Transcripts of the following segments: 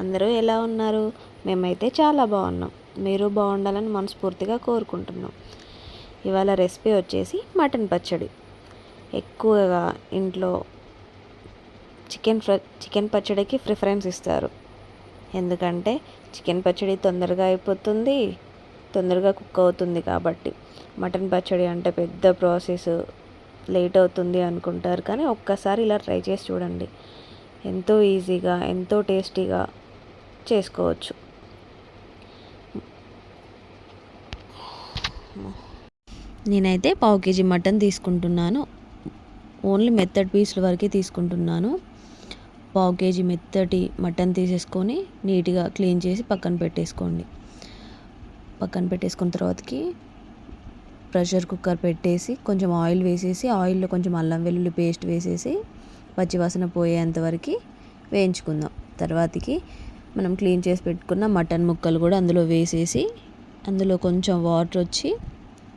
అందరూ ఎలా ఉన్నారు? మేమైతే చాలా బాగున్నాం. మీరు బాగుండాలని మనస్ఫూర్తిగా కోరుకుంటున్నాం. ఇవాళ రెసిపీ వచ్చేసి మటన్ పచ్చడి. ఎక్కువగా ఇంట్లో చికెన్ ఫ్ర చికెన్ పచ్చడికి ప్రిఫరెన్స్ ఇస్తారు. ఎందుకంటే చికెన్ పచ్చడి తొందరగా అయిపోతుంది తొందరగా కుక్ అవుతుంది కాబట్టి. మటన్ పచ్చడి అంటే పెద్ద ప్రాసెస్ లేట్ అవుతుంది అనుకుంటారు కానీ ఒక్కసారి ఇలా ట్రై చేసి చూడండి. ఎంతో ఈజీగా ఎంతో టేస్టీగా చేసుకోవచ్చు. నేనైతే పావు కేజీ మటన్ తీసుకుంటున్నాను. ఓన్లీ మెత్తటి పీసుల వరకే తీసుకుంటున్నాను. పావు కేజీ మెత్తటి మటన్ తీసేసుకొని నీట్గా క్లీన్ చేసి పక్కన పెట్టేసుకోండి. పక్కన పెట్టేసుకున్న తర్వాతకి ప్రెషర్ కుక్కర్ పెట్టేసి కొంచెం ఆయిల్ వేసేసి ఆయిల్లో కొంచెం అల్లం వెల్లుల్లి పేస్ట్ వేసేసి పచ్చివాసన పోయేంత వరకు వేయించుకుందాం. తర్వాతకి మనం క్లీన్ చేసి పెట్టుకున్న మటన్ ముక్కలు కూడా అందులో వేసేసి అందులో కొంచెం వాటర్ వచ్చి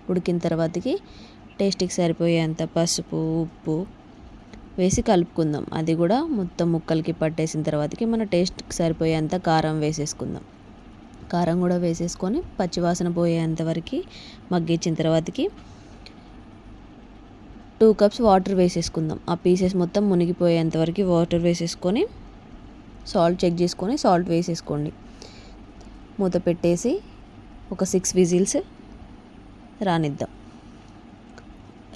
ఉడికిన తర్వాతకి టేస్ట్కి సరిపోయేంత పసుపు ఉప్పు వేసి కలుపుకుందాం. అది కూడా మొత్తం ముక్కలకి పట్టేసిన తర్వాతకి మన టేస్ట్కి సరిపోయేంత కారం వేసేసుకుందాం. కారం కూడా వేసేసుకొని పచ్చివాసన పోయేంత వరకు మగ్గించిన తర్వాతకి టూ కప్స్ వాటర్ వేసేసుకుందాం. ఆ పీసెస్ మొత్తం మునిగిపోయేంత వరకు వాటర్ వేసేసుకొని సాల్ట్ చెక్ చేసుకొని సాల్ట్ వేసేసుకోండి. మూత పెట్టేసి ఒక సిక్స్ విజిల్స్ రానిద్దాం.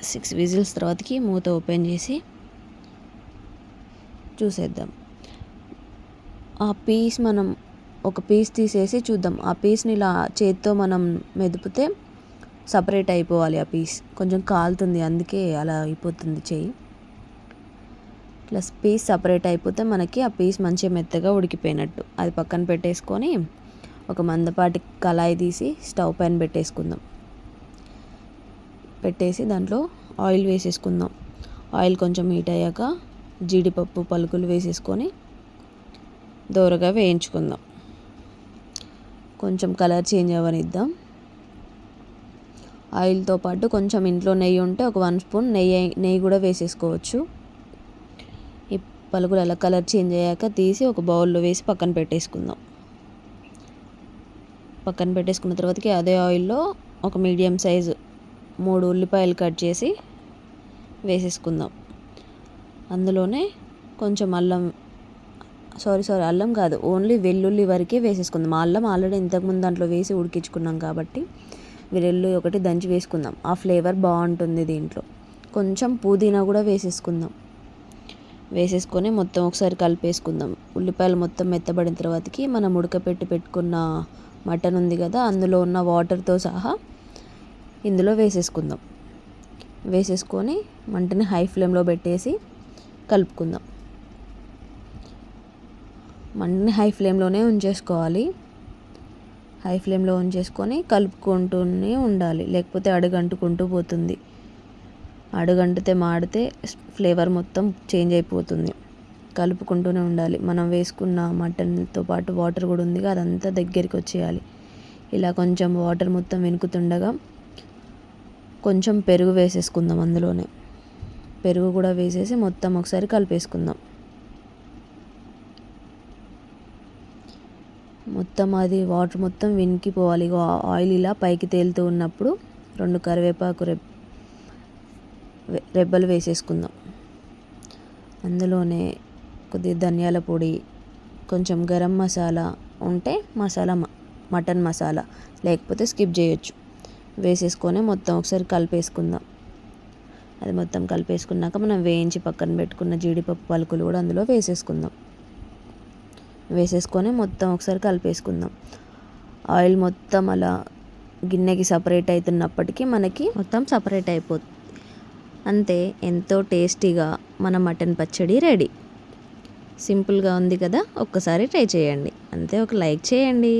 సిక్స్ విజిల్స్ తర్వాతకి మూత ఓపెన్ చేసి చూసేద్దాం. ఆ పీస్ మనం ఒక పీస్ తీసేసి చూద్దాం. ఆ పీస్ని ఇలా చేత్తో మనం మెదిపితే సపరేట్ అయిపోవాలి ఆ పీస్ కొంచెం కాలుతుంది అందుకే అలా అయిపోతుంది చెయ్యి. ఇట్లా పీస్ సపరేట్ అయిపోతే మనకి ఆ పీస్ మంచిగా మెత్తగా ఉడికిపోయినట్టు. అది పక్కన పెట్టేసుకొని ఒక మందపాటి కళాయి తీసి స్టవ్ పైన పెట్టేసుకుందాం. పెట్టేసి దాంట్లో ఆయిల్ వేసేసుకుందాం. ఆయిల్ కొంచెం హీట్ అయ్యాక జీడిపప్పు పలుకులు వేసేసుకొని దోరగా వేయించుకుందాం. కొంచెం కలర్ చేంజ్ అవ్వనిద్దాం. ఆయిల్తో పాటు కొంచెం ఇంట్లో నెయ్యి ఉంటే ఒక వన్ స్పూన్ నెయ్యి నెయ్యి కూడా వేసేసుకోవచ్చు. పలుకులు అలా కలర్ చేంజ్ అయ్యాక తీసి ఒక బౌల్లో వేసి పక్కన పెట్టేసుకుందాం. పక్కన పెట్టేసుకున్న తర్వాతకి అదే ఆయిల్లో ఒక మీడియం సైజు మూడు ఉల్లిపాయలు కట్ చేసి వేసేసుకుందాం. అందులోనే కొంచెం అల్లం సారీ సారీ అల్లం కాదు ఓన్లీ వెల్లుల్లి వరకే వేసేసుకుందాం. అల్లం ఆల్రెడీ ఇంతకుముందు దాంట్లో వేసి ఉడికించుకున్నాం కాబట్టి వెల్లుల్లి ఒకటి దంచి వేసుకుందాం. ఆ ఫ్లేవర్ బాగుంటుంది దీంట్లో. కొంచెం పుదీనా కూడా వేసేసుకుందాం. వేసేసుకొని మొత్తం ఒకసారి కలిపేసుకుందాం. ఉల్లిపాయలు మొత్తం మెత్తబడిన తర్వాతకి మనం ఉడకపెట్టి పెట్టుకున్న మటన్ ఉంది కదా అందులో ఉన్న వాటర్తో సహా ఇందులో వేసేసుకుందాం. వేసేసుకొని మంటని హై ఫ్లేమ్లో పెట్టేసి కలుపుకుందాం. మంటని హై ఫ్లేమ్లోనే ఉంచేసుకోవాలి. హై ఫ్లేమ్లో ఉంచేసుకొని కలుపుకుంటూనే ఉండాలి లేకపోతే అడుగంటుకుంటూ పోతుంది. అడుగంటితే మాడితే ఫ్లేవర్ మొత్తం చేంజ్ అయిపోతుంది. కలుపుకుంటూనే ఉండాలి. మనం వేసుకున్న మటన్తో పాటు వాటర్ కూడా ఉందిగా అదంతా దగ్గరికి వచ్చేయాలి. ఇలా కొంచెం వాటర్ మొత్తం వెనుకుతుండగా కొంచెం పెరుగు వేసేసుకుందాం అందులోనే. పెరుగు కూడా వేసేసి మొత్తం ఒకసారి కలిపేసుకుందాం. మొత్తం అది వాటర్ మొత్తం వెనికిపోవాలి. ఆయిల్ ఇలా పైకి తేలుతూ ఉన్నప్పుడు రెండు కరివేపాకు రెబ్ రెబ్బలు వేసేసుకుందాం. అందులోనే కొద్దిగా ధనియాల పొడి కొంచెం గరం మసాలా ఉంటే మసాలా మటన్ మసాలా లేకపోతే స్కిప్ చేయొచ్చు. వేసేసుకొని మొత్తం ఒకసారి కలిపేసుకుందాం. అది మొత్తం కలిపేసుకున్నాక మనం వేయించి పక్కన పెట్టుకున్న జీడిపప్పు పలుకులు కూడా అందులో వేసేసుకుందాం. వేసేసుకొని మొత్తం ఒకసారి కలిపేసుకుందాం. ఆయిల్ మొత్తం అలా గిన్నెకి సపరేట్ అవుతున్నప్పటికీ మనకి మొత్తం సపరేట్ అయిపోతుంది అంతే ఎంతో టేస్టీగా మన మటన్ పచ్చడి రెడీ. సింపుల్గా ఉంది కదా ఒక్కసారి ట్రై చేయండి. అంతే ఒక లైక్ చేయండి.